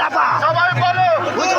লাফা। সবাই বলো। উদু